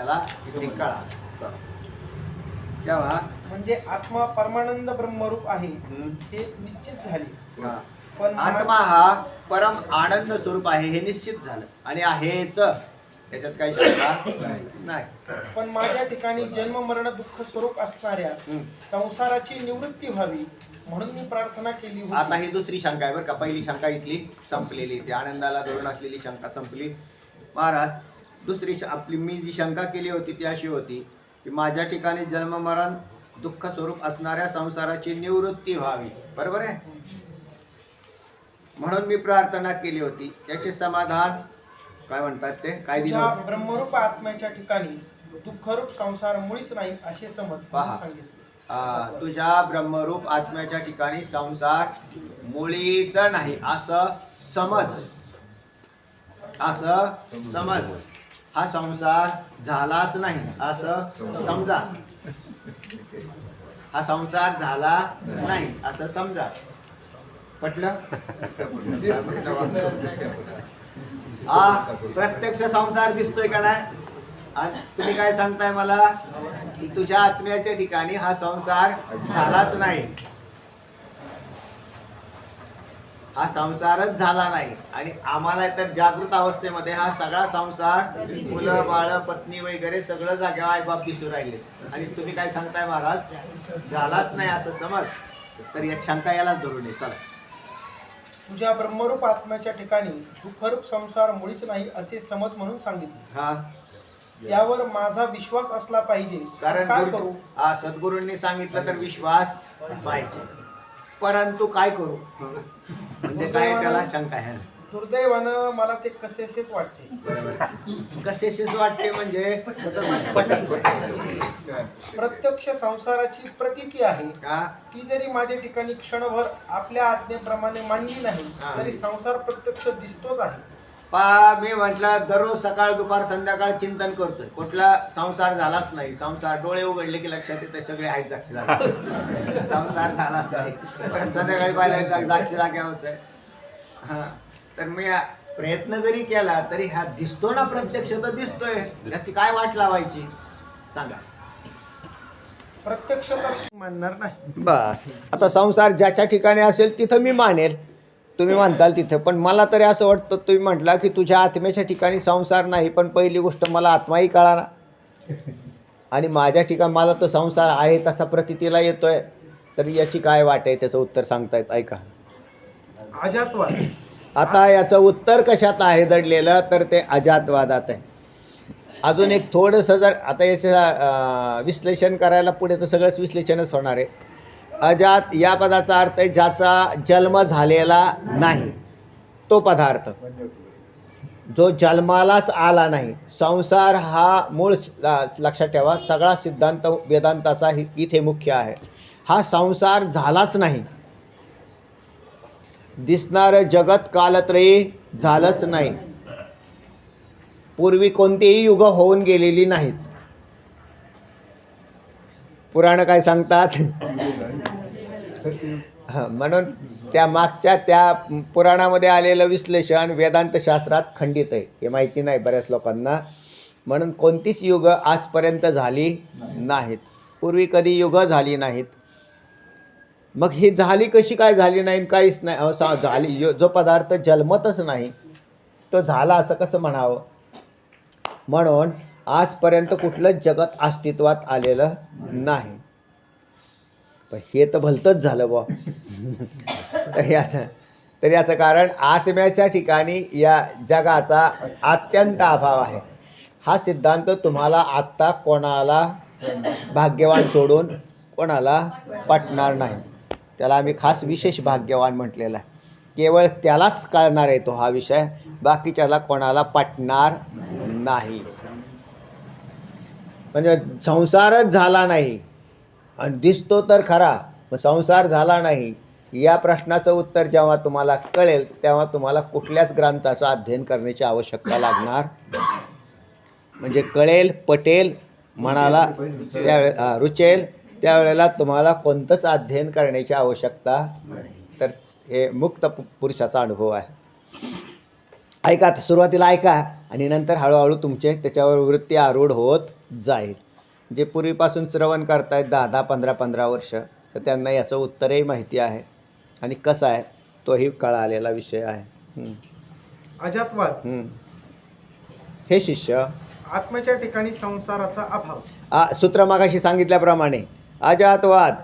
त्याला. तेव्हा म्हणजे आत्मा परमानंद ब्रह्मरूप आहे हे निश्चित झाले. पण आत्मा हा परम आनंद स्वरूप आहे हे निश्चित झालं. आणि आहेच. त्याच्यात काही शंका नाही. पण माझ्या ठिकाणी जन्म मरण दुःख स्वरूप असणाऱ्या. संसाराची निवृत्ती व्हावी म्हणून मी प्रार्थना केली आता ही दुसरी शंका आहे बरं का. पहिली शंका इथली संपलेली. ती आनंदाला धरून असलेली शंका संपली. महाराज दुसरी आपली मी जी शंका केली होती ती अशी होती की माझ्या ठिकाणी जन्म मरण दुःख स्वरूप असणाऱ्या संसाराची निवृत्ती व्हावी. बरोबर आहे? म्हणून मी प्रार्थना केली होती. याचे समाधान काय म्हणतात ते? काय दिलं? ब्रह्मरूप आत्म्याच्या ठिकाणी दुःखरूप संसार मुळीच नाही असे समज. पहा. तुझ्या ब्रह्मरूप आत्म्याच्या ठिकाणी संसार मुळीच नाही असं समज. असं समज. हा संसार झालाच नाही असं समजा. हा संसार झाला नाही असं समजा. पटलं? हा प्रत्यक्ष संसार दिसतोय का नाही? आणि तुम्ही काय सांगताय मला? की तुझ्या आत्म्याच्या ठिकाणी हा संसार झालाच नाही. हा संसारच झाला नाही. आणि आम्हाला तर जागृत अवस्थेमध्ये हा सगळा संसार मुलं बाळ पत्नी वगैरे सगळं जाग्यावर आईबाप दिसू राहिले. आणि तुम्ही काय सांगताय महाराज? झालाच नाही असं समज. तर या शंका यालाच धरून ये. चला. तुझ्या ब्रह्मरूप आत्म्याच्या ठिकाणी दुःखरूप संसार मुळीच नाही असे समज म्हणून सांगितले. हा. त्यावर माझा विश्वास असला पाहिजे. कारण काय गुरु- करू? हा, सद्गुरूंनी सांगितलं तर विश्वास पाहिजे. परंतु काय करू? म्हणजे काय त्याला? शंका आहे दुर्दैवानं मला ते कसेसेच वाटते. बरोबर. कसेसेच वाटते म्हणजे? प्रत्यक्ष संसाराची प्रतीती आहे. का ती जरी माझ्या ठिकाणी क्षणभर आपल्या आज्ञेप्रमाणे मानली नाही हा. तरी संसार प्रत्यक्ष दिसतोच आहे. पा मी म्हटलं दररोज सकाळ दुपार संध्याकाळ चिंतन करतोय. कुठला संसार झालाच नाही. संसार डोळे उघडले की लक्षात येते सगळे आहेत जाक्षी जागे. संसार झालाच नाही. परत संध्याकाळी पाहिलं जाक्षी जाग्यावरच आहे. हा. तर मी प्रयत्न जरी केला तरी हा दिसतो ना प्रत्यक्ष तर दिसतोय. याची काय वाट लावायची? सांगा. प्रत्यक्ष तर मानणार नाही. बस. आता संसार ज्याच्या ठिकाणी असेल तिथं मी मानेल. तुम्ही म्हणताल तिथं पण मला तरी असं वाटतं तुम्ही म्हटला की तुझ्या आत्म्याच्या ठिकाणी संसार नाही पण पहिली गोष्ट मला आत्माही कळाला आणि माझ्या ठिकाणी मला तो संसार आहे तसा प्रतितीला येतोय. तर याची काय वाट आहे त्याचं उत्तर सांगतायत? ऐका. अजातवाद आता याचं उत्तर कशात आहे दडलेलं? तर ते अजातवादात आहे. अजून एक थोडंसं जर आता याचं विश्लेषण करायला पुढे तर सगळंच विश्लेषणच होणार आहे. अजात या पदाचा अर्थ आहे ज्याचा जन्म झालेला नाही तो पदार्थ. जो जन्मालाच आला नाही संसार हा मूळ लक्षात ठेवा सगळा सिद्धांत वेदांताचा हि- इथे मुख्य आहे. हा संसार झालाच नाही. दिसणारं जगत कालत्रयी झालंच नाही. पूर्वी कोणतीही युग होऊन गेलेली नाहीत. पुराणं काय सांगतात? म्हणून त्या मागच्या त्या पुराणामध्ये आलेलं विश्लेषण वेदांतशास्त्रात खंडित आहे. हे माहिती नाही बऱ्याच लोकांना. म्हणून कोणतीच युग आजपर्यंत झाली नाहीत. पूर्वी कधी युग झाली नाहीत. मग ही झाली कशी काय झाली नाही काहीच नाही. अहो, झाली जो पदार्थ जन्मतच नाही तो झाला असं कसं म्हणावं? म्हणून आजपर्यंत कुठलंच जगत अस्तित्वात आलेलं नाही. पण हे तर भलतंच झालं बुवा. तर याचं तर याचं कारण आत्म्याच्या ठिकाणी या जगाचा अत्यंत अभाव आहे. हा सिद्धांत तुम्हाला आत्ता कोणाला भाग्यवान सोडून कोणाला पटणार नाही. त्याला आम्ही खास विशेष भाग्यवान म्हटलेला आहे. केवळ त्यालाच कळणार आहे तो हा विषय. बाकीच्याला कोणाला पटणार नाही. म्हणजे संसारच झाला नाही. आणि दिसतो तर खरा मग संसार झाला नाही. या प्रश्नाचं उत्तर जेव्हा तुम्हाला कळेल तेव्हा तुम्हाला कुठल्याच ग्रंथाचं अध्ययन करण्याची आवश्यकता लागणार म्हणजे कळेल पटेल मनाला त्यावेळे रुचेल त्यावेळेला तुम्हाला कोणतंच अध्ययन करण्याची आवश्यकता तर हे मुक्त पु- पुरुषाचा अनुभव आहे. ऐका सुरुवातीला ऐका आणि नंतर हळूहळू तुमचे त्याच्यावर वृत्ती आरूढ होत जाईल जे पूर्वीपासून श्रवण करतायत दहा दहा पंधरा पंधरा वर्ष तर त्यांना याचं उत्तरही माहिती आहे. आणि कसं आहे तोही कळालेला विषय आहे. हं, अजातवाद. हं. हे शिष्य आत्म्याच्या ठिकाणी संसाराचा अभाव. आ सूत्र मागाशी सांगितल्याप्रमाणे अजातवाद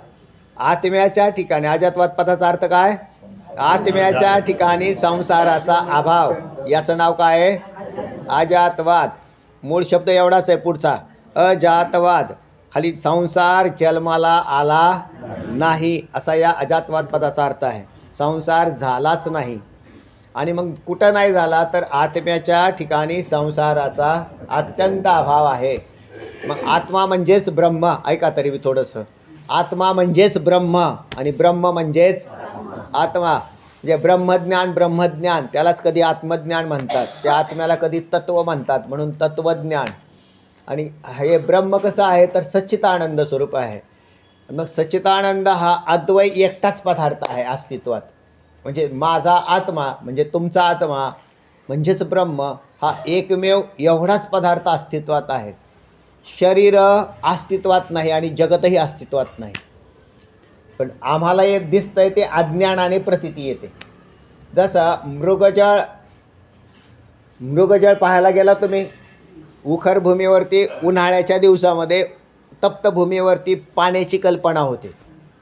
आत्म्याच्या ठिकाणी अजातवाद पदाचा अर्थ काय? आत्म्याच्या ठिकाणी संसाराचा अभाव. याचं नाव काय आहे? अजातवाद. मूळ शब्द एवढाच आहे पुढचा. अजातवाद. खाली संसार जन्माला आला नाही असा या अजातवाद पदाचा अर्थ आहे. संसार झालाच नाही. आणि मग कुठं नाही झाला तर आत्म्याच्या ठिकाणी संसाराचा अत्यंत अभाव आहे. मग आत्मा म्हणजेच ब्रह्म. ऐका तरी मी थोडंसं. आत्मा म्हणजेच ब्रह्म आणि ब्रह्म म्हणजेच आत्मा. म्हणजे ब्रह्मज्ञान ब्रह्मज्ञान त्यालाच कधी आत्मज्ञान म्हणतात. त्या आत्म्याला कधी तत्व म्हणतात. म्हणून तत्वज्ञान. आणि हे ब्रह्म कसं आहे तर सच्चितानंद स्वरूप आहे. मग सच्चितानंद हा अद्वै एकटाच पदार्थ आहे अस्तित्वात. म्हणजे माझा आत्मा म्हणजे तुमचा आत्मा म्हणजेच ब्रह्म हा एकमेव एवढाच पदार्थ अस्तित्वात आहे. शरीर अस्तित्वात नाही आणि जगतही अस्तित्वात नाही. पण आम्हाला हे दिसतंय ते अज्ञानाने प्रतीती येते. जसं मृगजळ मृगजळ पाहायला गेला तुम्ही उखर भूमीवरती उन्हाळ्याच्या दिवसामध्ये तप्त भूमीवरती पाण्याची कल्पना होते.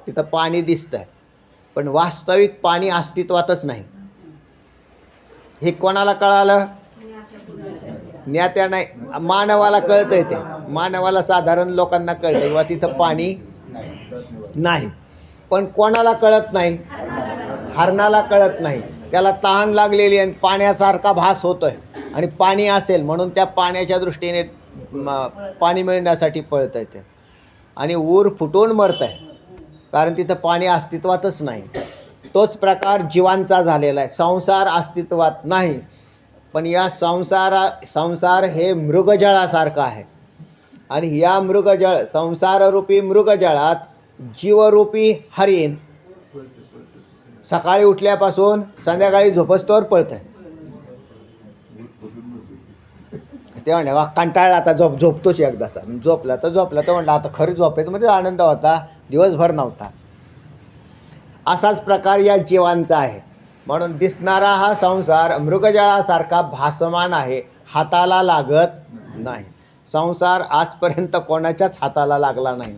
तिथं पाणी दिसतं आहे पण वास्तविक पाणी अस्तित्वातच नाही. हे कोणाला कळालं? ज्ञात्या नाही मानवाला कळतंय ते. मानवाला साधारण लोकांना कळतं किंवा तिथं पाणी नाही. पण कोणाला कळत नाही? हरणाला कळत नाही. त्याला तहान लागलेली आणि पाण्यासारखा भास होतो आहे आणि पाणी असेल म्हणून त्या पाण्याच्या दृष्टीने म, पाणी मिळण्यासाठी पळत आहे ते. आणि ऊर फुटून मरत आहे कारण तिथं पाणी अस्तित्वातच नाही. तोच प्रकार जीवांचा झालेला आहे. संसार अस्तित्वात नाही. पण या संसारा संसार हे मृगजळासारखं आहे. आणि या मृगजळ संसाररूपी मृगजळात जीवरूपी हरिण सकाळी उठल्यापासून संध्याकाळी झोपस्तोवर पळतं ते म्हणले वा कंटाळला आता झोप झोपतोच एकदासा झोपला तर झोपला तर म्हणलं आता खरं झोपेमध्ये म्हणजे आनंद होता दिवसभर नव्हता. असाच प्रकार या जीवांचा आहे. म्हणून दिसणारा हा संसार मृगजळासारखा भासमान आहे हाताला लागत नाही. संसार आजपर्यंत कोणाच्याच हाताला लागला नाही.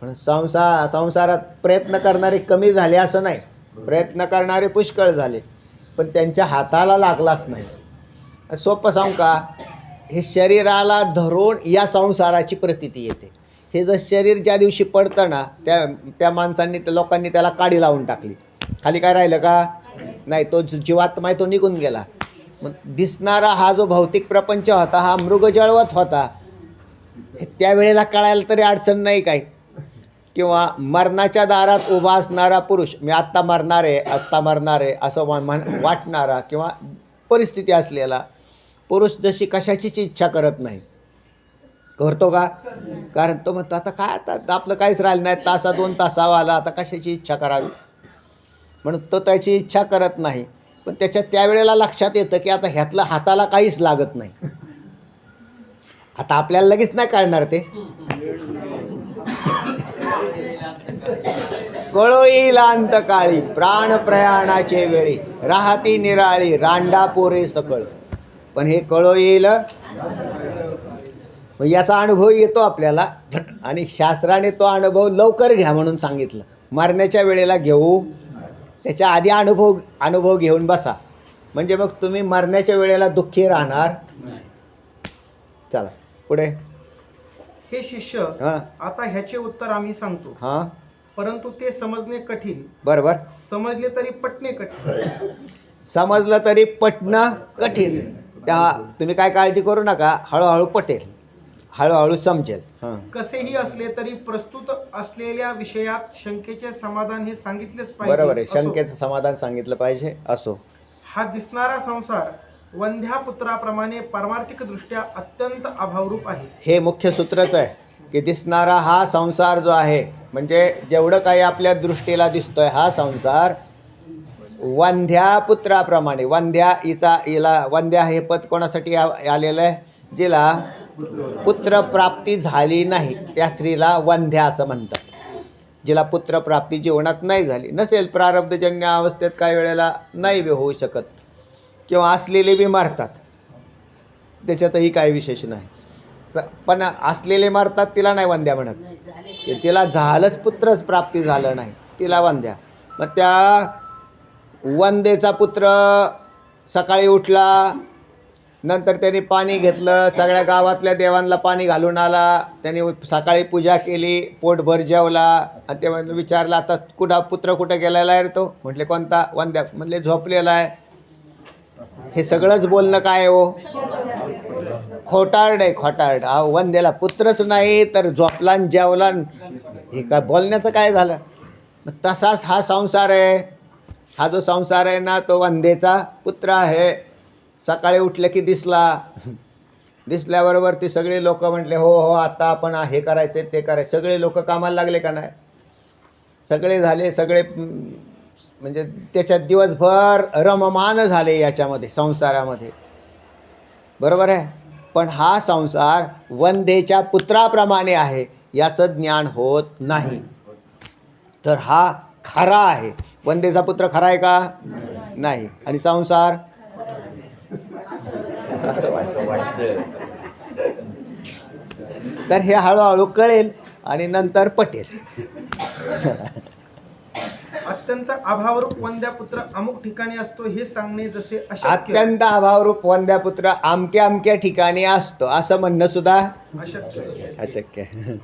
पण संसार संसारात प्रयत्न करणारे कमी झाले असं नाही. प्रयत्न करणारे पुष्कळ झाले पण त्यांच्या हाताला लागलाच नाही. सोपं सांगू का हे शरीराला धरून या संसाराची प्रतीती येते. हे जर शरीर ज्या दिवशी पडतं ना त्या त्या माणसांनी त्या लोकांनी त्याला काडी लावून टाकली. खाली काय राहिलं का? नाही तो जीवात्मा आहे तो निघून गेला. मग दिसणारा हा जो भौतिक प्रपंच होता हा मृगजळवत होता हे त्यावेळेला कळायला तरी अडचण नाही काय किंवा मरणाच्या दारात उभा असणारा पुरुष मी आत्ता मरणार आहे आत्ता मरणार आहे असं वा- म्हण वाटणारा किंवा परिस्थिती असलेला पुरुष जशी कशाचीच इच्छा करत नाही. करतो का? कारण तो म्हणतो आता काय आता आपलं काहीच राहिलं नाही तासा दोन तासावा आला आता कशाची इच्छा करावी? म्हणून तो त्याची इच्छा करत नाही. पण त्याच्या त्यावेळेला लक्षात येतं की आता ह्यातलं हाताला काहीच लागत नाही. आता आपल्याला लगेच नाही कळणार ते. कळो येईल अंतकाळी प्राण प्रयाणाचे वेळी. राहती निराळी रांडा पोरे सकळ. पण हे कळो येईल? मग याचा अनुभव येतो आपल्याला. आणि शास्त्राने तो अनुभव लवकर घ्या म्हणून सांगितलं. मरण्याच्या वेळेला घेऊ. त्याच्या आधी अनुभव अनुभव घेऊन बसा. म्हणजे मग तुम्ही मरण्याच्या वेळेला दुःखी राहणार. चला पुढे. हे शिष्य हां. आता ह्याचे उत्तर आम्ही सांगतो. हां. परंतु ते समजणे कठीण. बरोबर. समजले तरी पटणे कठीण. समजलं तरी पटणं कठीण. त्या तुम्ही काय काळजी करू नका हळूहळू पटेल. हळूहळू समजेल. कसेही असले तरी प्रस्तुत असलेल्या विषयात शंकेचे समाधान हे सांगितलेच पाहिजे. बरोबर आहे. असो. शंकेचं समाधान सांगितलं पाहिजे. असो. हा दिसणारा संसार वंध्या पुत्राप्रमाणे पारमार्थिक दृष्ट्या अत्यंत अभावरूप आहे. हे मुख्य सूत्रच आहे की दिसणारा हा संसार जो आहे म्हणजे जेवढं काही आपल्या दृष्टीला दिसतोय हा संसार वंध्या पुत्राप्रमाणे वंध्या हिचा हिला वंध्या हे पद कोणासाठी आ- आलेलं आहे? जिला पुत्रप्राप्ती झाली नाही. त्या स्त्रीला वंध्या असं म्हणतात. जिला पुत्रप्राप्ती जीवनात नाही झाली. नसेल प्रारब्धजन्य अवस्थेत काही वेळेला नाही होऊ शकत. किंवा असलेले बी मारतात. त्याच्यातही काही विशेष नाही. पण असलेले मारतात तिला नाही वंद्या म्हणत. तिला झालंच पुत्रच प्राप्ती झालं नाही. तिला वंद्या. मग त्या वंदेचा पुत्र सकाळी उठला नंतर त्याने पाणी घेतलं सगळ्या गावातल्या देवांना पाणी घालून आला. त्याने सकाळी पूजा केली पोटभर जेवला. आणि ते विचारलं आता कुठं पुत्र कुठं गेलेला आहे रे तो? म्हटले कोणता? वंद्या म्हणले झोपलेला आहे. हे सगळंच बोलणं काय आहे हो? खोटारड आहे खोटारड. हा वंदेला पुत्रच नाही तर झोपलान जेवलान. हे काय बोलण्याचं काय झालं? तसाच हा संसार आहे. हा जो संसार आहे ना तो वंदेचा पुत्र आहे. सकाळी उठलं की दिसला. दिसल्याबरोबर ती सगळी लोक म्हटले हो हो आता आपण हे करायचे ते करायचे सगळे लोक कामाला लागले का नाही? सगळे झाले सगळे म्हणजे त्याच्यात दिवसभर रममान झाले याच्यामध्ये संसारामध्ये. बरोबर आहे? पण हा संसार वंदेच्या पुत्राप्रमाणे आहे याचं ज्ञान होत नाही. तर हा खरा आहे. वंदेचा पुत्र खरा आहे का? नाही. आणि संसार? असं वाटतं तर हे हळूहळू कळेल आणि नंतर पटेल. अत्यंत अभावरूप वंद्या पुत्र अमुक ठिकाणी असतो हे सांगणे जसे अशक्य. अत्यंत अभावरूप वंद्यापुत्र अमक्या अमक्या ठिकाणी असतो असं म्हणणं सुद्धा अशक्य. अशक्य. आहे.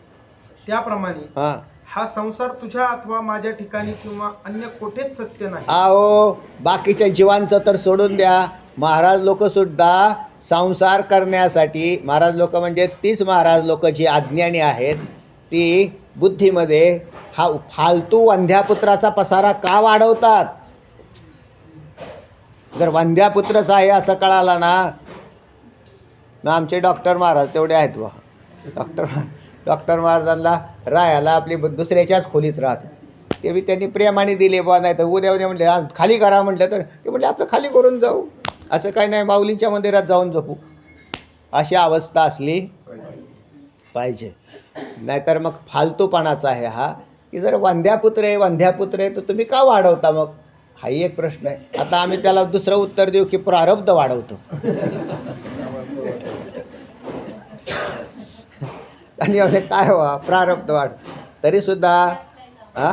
त्याप्रमाणे हां. हा संसार तुझ्या अथवा माझ्या ठिकाणी किंवा अन्य कोठेच सत्य नाही. आओ बाकीच्या जीवांचं तर सोडून द्या. महाराज लोक सुद्धा संसार करण्यासाठी महाराज लोक म्हणजे तीच महाराज लोक जी अज्ञानी आहेत ती बुद्धीमध्ये हा फालतू वंध्यापुत्राचा पसारा का वाढवतात? जर वंध्यापुत्रच आहे असं कळाला ना मग आमचे डॉक्टर महाराज तेवढे आहेत बा डॉक्टर डॉक्टर महाराजांना राहायला आपली दुसऱ्याच्याच खोलीत राहत. ते बी त्यांनी प्रेमाने दिले बा नाही तर उद्या उद्या म्हटले खाली करा म्हटलं तर ते म्हटले आपलं खाली करून जाऊ. असं काही नाही माऊलींच्या मंदिरात जाऊन झोपू. अशी अवस्था असली. पाहिजे. नाहीतर मग फालतूपणाचा आहे हा की जर वंध्यापुत्र आहे वंध्यापुत्र आहे तर तुम्ही का वाढवता मग? हाही एक प्रश्न आहे. आता आम्ही त्याला दुसरं उत्तर देऊ की प्रारब्ध वाढवतो. आणि म्हणजे काय व्हा? प्रारब्ध वाढ. तरीसुद्धा सुद्धा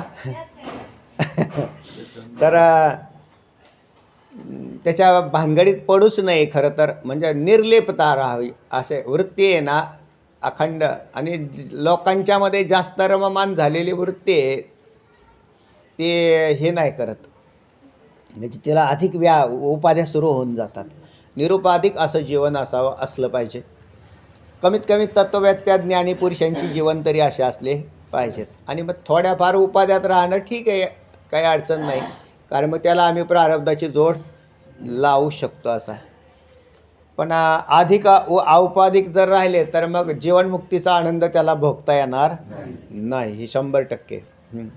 तर त्याच्या भानगडीत पडूच नाही खरं तर. म्हणजे निर्लेपता राहावी. असे वृत्ती आहे ना अखंड आणि लोकांच्यामध्ये जास्त रममान झालेली वृत्ती आहे ते हे नाही करत. म्हणजे तिला अधिक व्या उपाध्या सुरू होऊन जातात. निरुपाधिक असं जीवन असावं असलं पाहिजे. कमीत कमी तत्वव्यत्या ज्ञानी पुरुषांची जीवन तरी असे असले पाहिजेत. आणि मग थोड्याफार उपाध्यात राहणं ठीक आहे काही अडचण नाही. कारण मग त्याला आम्ही प्रारब्धाची जोड लावू शकतो असा. पण अधिक व औपाधिक जर राहिले तर मग जीवनमुक्तीचा आनंद त्याला भोगता येणार नाही. ही शंभर टक्के. हं.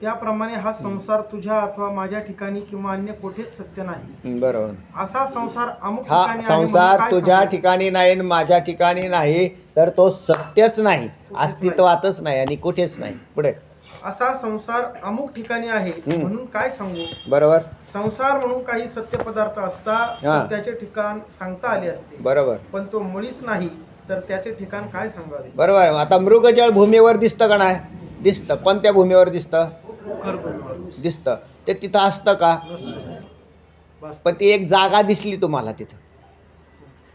त्याप्रमाणे हा संसार तुझ्या अथवा माझ्या ठिकाणी किंवा अन्य कोठेच सत्य नाही. बरोबर. असा संसार अमुक हा ठिकाणी आहे म्हणून संसार काय तुझ्या? ठिकाणी नाही आणि माझ्या ठिकाणी नाही तर तो सत्यच नाही. अस्तित्वातच नाही आणि कुठेच नाही. पुढे. असा संसार अमुक ठिकाणी आहे. म्हणून काय सांगू? बरोबर. संसार म्हणून काही सत्य पदार्थ असता. तर त्याचे ठिकाण सांगता आले असते. बरोबर. पण तो मुळीच नाही तर त्याचे ठिकाण काय सांगावे? बरोबर. आता मृगजळ भूमीवर दिसतं का नाही? दिसतं. कोणत्या भूमीवर दिसतं? दिसतं. ते तिथं असतं का? पण ती एक जागा दिसली तुम्हाला तिथं.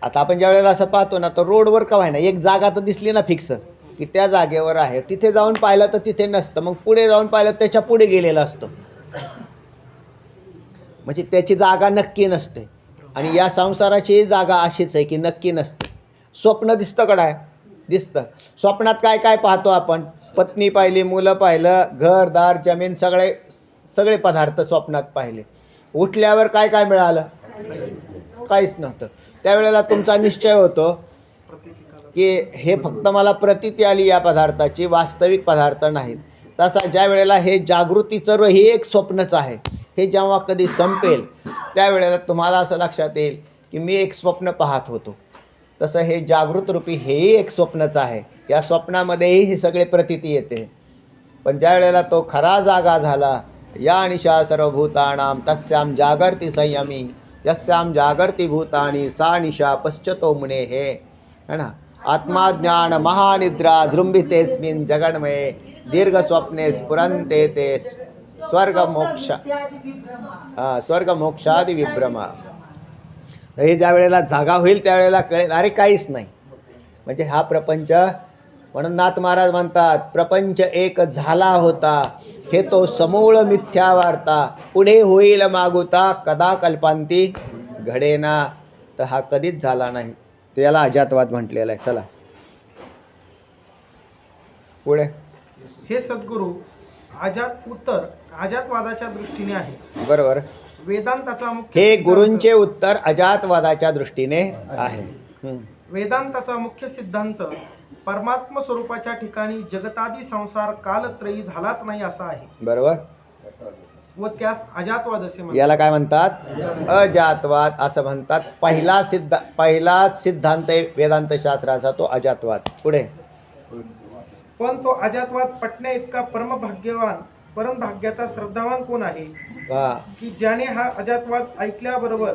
आता आपण ज्या वेळेला असं पाहतो ना तर रोडवर का ना एक जागा तर दिसली ना फिक्स की त्या जागेवर आहे. तिथे जाऊन पाहिलं तर तिथे नसतं. मग पुढे जाऊन पाहिलं त्याच्या पुढे गेलेलं असतं. म्हणजे त्याची जागा नक्की नसते. आणि या संसाराची जागा अशीच आहे की नक्की नसते. स्वप्न दिसतं कडाय दिसतं. स्वप्नात काय काय पाहतो आपण? पत्नी पाहिली मुलं पाहिलं घर दार जमीन सगळे सगळे पदार्थ स्वप्नात पाहिले. उठल्यावर काय काय मिळालं? काहीच नव्हतं. त्यावेळेला तुमचा निश्चय होतो की हे फक्त मला प्रतीती आली या पदार्थाची वास्तविक पदार्थ नाहीत. तसा ज्या वेळेला हे जागृतीचं हे एक स्वप्नच आहे हे जेव्हा कधी संपेल त्यावेळेला तुम्हाला असं लक्षात येईल की मी एक स्वप्न पाहत होतो. तसं हे जागृत रूपी हेही एक स्वप्नच आहे. या स्वप्नामध्येही हे सगळे प्रतीती येते. पण ज्या वेळेला तो खरा जागा झाला या निशा सर्वभूतानां तस्याम जागर्ती संयमी यस्याम जागर्ती भूतानी सा निशा पश्चतो मुने हे है ना? आत्माज्ञान महानिद्रा जृंभितेस्मिन् जगन्मये दीर्घस्वप्ने स्फुरन्ते ते स्वर्गमोक्ष हां स्वर्गमोक्षादि विभ्रमा तर हे ज्या वेळेला जागा होईल त्यावेळेला कळेल. अरे काहीच नाही. म्हणजे हा प्रपंच म्हणून नाथ महाराज म्हणतात प्रपंच एक झाला होता हे तो समूळ मिथ्या वार्ता. पुढे होईल मागुता कदा कल्पांती घडेना. तर हा कधीच झाला नाही. त्याला अजातवाद म्हटलेला आहे. चला. पुढे. हे सद्गुरू अजात उत्तर अजातवादाच्या दृष्टीने आहे. बरोबर. वेदांताचा मुख्य हे गुरूंचे उत्तर अजातवादाच्या दृष्टीने आहे. हं. वेदांताचा मुख्य सिद्धांत परमात्म स्वरूपाच्या ठिकाणी जगतादी संसार कालत्रयी झालाच नाही असा आहे. बरोबर. व त्यास अजातवाद असे म्हणतात. याला काय म्हणतात? अजातवाद असं म्हणतात. पहिला सिद्ध पहिला सिद्धांत वेदांत शास्त्राचा तो अजातवाद. पुढे. पण तो अजातवाद पटण्या इतका परमभाग्यवान परमभाग्याचा श्रद्धावान कोण आहे? की ज्याने हा अजातवाद ऐकल्याबरोबर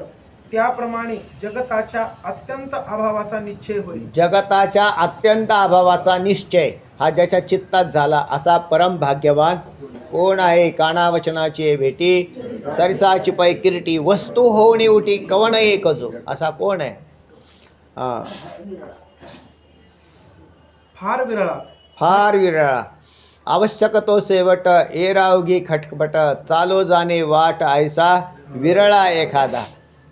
त्याप्रमाणे जगताच्या अत्यंत अभावाचा निश्चय होईल. जगताच्या अत्यंत अभावाचा निश्चय हा ज्याच्या चित्तात झाला असा परम भाग्यवान कोण आहे? कानावचनाची भेटी सरसाची पै किरटी वस्तू होऊन उठी कवण एक जो असा कोण आहे? हा. फार विरळा. फार विरळा. आवश्यक तो सेवट एरावगी खटपट चालो जाणे वाट आयसा विरळा एखादा.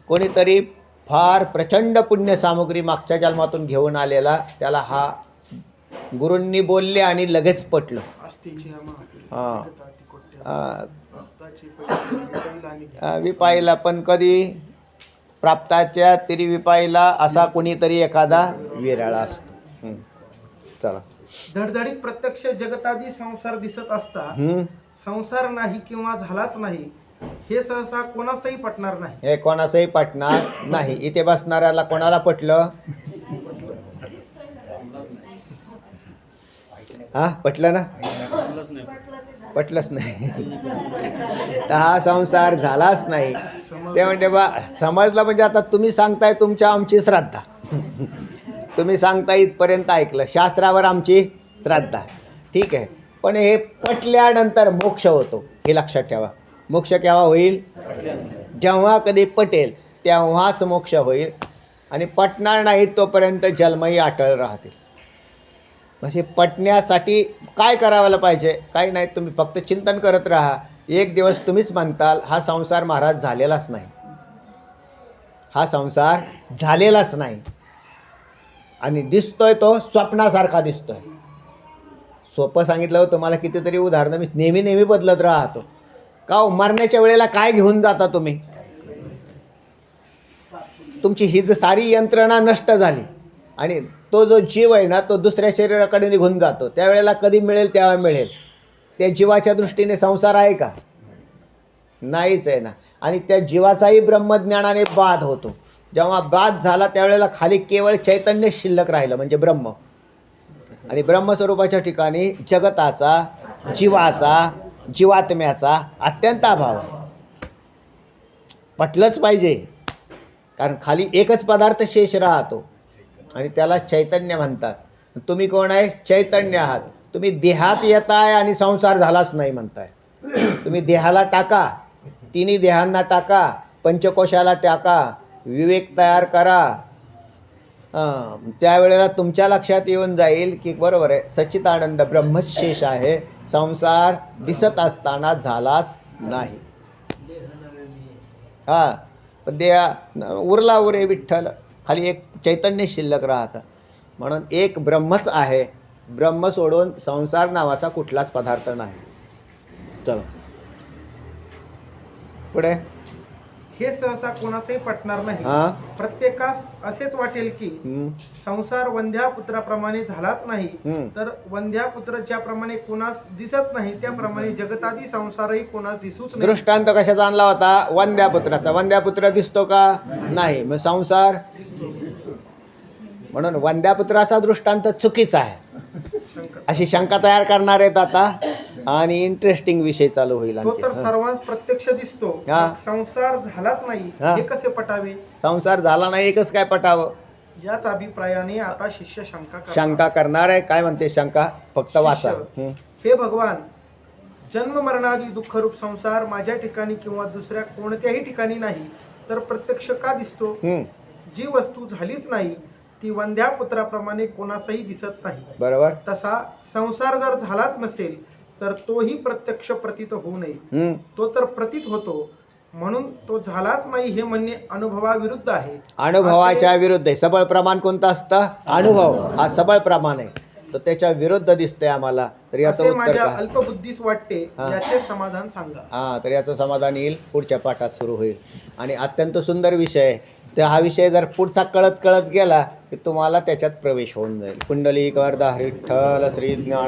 कोणीतरी फार प्रचंड पुण्य सामुग्री मागच्या जन्मातून घेऊन आलेला त्याला हा गुरूंनी बोलले आणि लगेच पटलं. हां विपाईला पण कधी प्राप्ताच्या तिरी विपाईला असा कोणीतरी एखादा विरळा असतो. चला. धडधडीत प्रत्यक्ष जगतादी संसार दिसत असता. संसार नाही किंवा झालाच नाही हे सहसा कोणासही पटणार नाही. हे कोणाचंही पटणार नाही. इथे बसणाऱ्याला कोणाला पटलं? हा पटलं ना? पटलंच नाही. तर हा संसार झालाच नाही. ते म्हणजे बा समजलं म्हणजे आता तुम्ही सांगताय तुमच्या आमची श्राद्धा. तुम्ही सांगता इथपर्यंत ऐकलं. शास्त्रावर आमची श्राद्धा. ठीक आहे. पण हे पटल्यानंतर मोक्ष होतो. हे लक्षात ठेवा. मोक्ष केव्हा होईल? जेव्हा कधी पटेल तेव्हाच मोक्ष होईल. आणि पटणार नाही तोपर्यंत जन्मही अटळ राहतील. म्हणजे पटण्यासाठी काय करायला पाहिजे? काही नाही तुम्ही फक्त चिंतन करत राहा. एक दिवस तुम्हीच म्हणताल हा संसार महाराज झालेलाच नाही. हा संसार झालेलाच नाही. आणि दिसतोय तो स्वप्नासारखा दिसतोय. सोपं सांगितलं होतं मला कितीतरी उदाहरणं. मी नेहमी नेहमी बदलत राहतो. का हो, मरण्याच्या वेळेला काय घेऊन जाता तुम्ही? तुमची ही सारी यंत्रणा नष्ट झाली आणि तो जो जीव आहे ना तो दुसऱ्या शरीराकडे निघून जातो. त्यावेळेला कधी मिळेल तेव्हा मिळेल. त्या जीवाच्या दृष्टीने संसार आहे का? नाहीच आहे ना. आणि त्या जीवाचाही ब्रह्मज्ञानाने बाध होतो. जेव्हा बाध झाला त्यावेळेला खाली केवळ चैतन्य शिल्लक राहिलं म्हणजे ब्रह्म. आणि ब्रह्मस्वरूपाच्या ठिकाणी जगताचा जीवाचा जीवात्म्याचा अत्यंत अभाव आहे. पटलंच पाहिजे. कारण खाली एकच पदार्थ शेष राहतो. आणि त्याला चैतन्य म्हणतात. तुम्ही कोण आहे? चैतन्य आहात. तुम्ही देहात येताय आणि संसार झालाच नाही म्हणताय. तुम्ही देहाला टाका. तिन्ही देहांना टाका. पंचकोशाला टाका. विवेक तयार करा. हां त्यावेळेला तुमच्या लक्षात येऊन जाईल की बरोबर आहे सच्चिदानंद ब्रह्मशेष आहे संसार दिसत असताना झालाच नाही. हां पण देहा उरला उरे विठ्ठल खाली एक चैतन्य शिल्लक राहतं. म्हणून एक ब्रह्मच आहे ब्रह्म सोडून संसार नावाचा कुठलाच पदार्थ नाही. चलो. पुढे? हे सहसा कोणासही पटणार नाही. हा? प्रत्येकास असेच वाटेल की हम्म, संसार वंध्या पुत्राप्रमाणे झालाच नाही हम्म. तर वंध्या पुत्र ज्याप्रमाणे कोणास दिसत नाही त्याप्रमाणे जगतादी संसारही कोणास दिसूच नाही. दृष्टांत कशाचा आणला होता? वंद्या पुत्राचा. वंद्या पुत्र दिसतो का? नाही. मग संसार? म्हणून वंद्या पुत्राचा दृष्टांत चुकीचा आहे. शंकर अशी शंका तयार करणार आहेत आता. आणि इंटरेस्टिंग विषय चालू होईल तो तर सर्वांस प्रत्यक्ष दिसतो हा. मग संसार झालाच नाही हा. हे कसे पटावे संसार झाला नाही एकच काय पटावं याच अभिप्रायाने आता शिष्य शंका करतात. शंका करणार आहे काय म्हणते शंका फक्त वाचा शिष्य. हं. हे भगवान जन्म मरणादी दुःखरूप संसार माझ्या ठिकाणी किंवा दुसऱ्या कोणत्याही ठिकाणी नाही तर प्रत्यक्ष का दिसतो हं. जी वस्तू झालीच नाही ती वंध्या पुत्राप्रमाणे कोणासही दिसत नाही बरोबर तसा संसार जर झालाच नसेल तर तोही प्रत्यक्ष प्रतीत होऊ नये. तो तर प्रतीत होतो. म्हणून तो झालाच नाही हे म्हणणे अनुभवाविरुद्ध आहे. अनुभवाच्या विरुद्ध आहे. सबळ प्रमाण कोणतं असतं? अनुभव. हा सबळ प्रमाण आहे. तर त्याच्या विरुद्ध दिसतंय आम्हाला. तर याचं असे उत्तर माझ्या काय? अल्पबुद्धीस वाटते. हा. याचे समाधान सांगा. हां तर याचं समाधान येईल. पुढच्या पाठात सुरू होईल. आणि अत्यंत सुंदर विषय आहे. तर हा विषय जर पुढचा कळत कळत गेला की तुम्हाला त्याच्यात प्रवेश होऊन जाईल. कुंडली करदा हरिठ्ठल श्री ज्ञान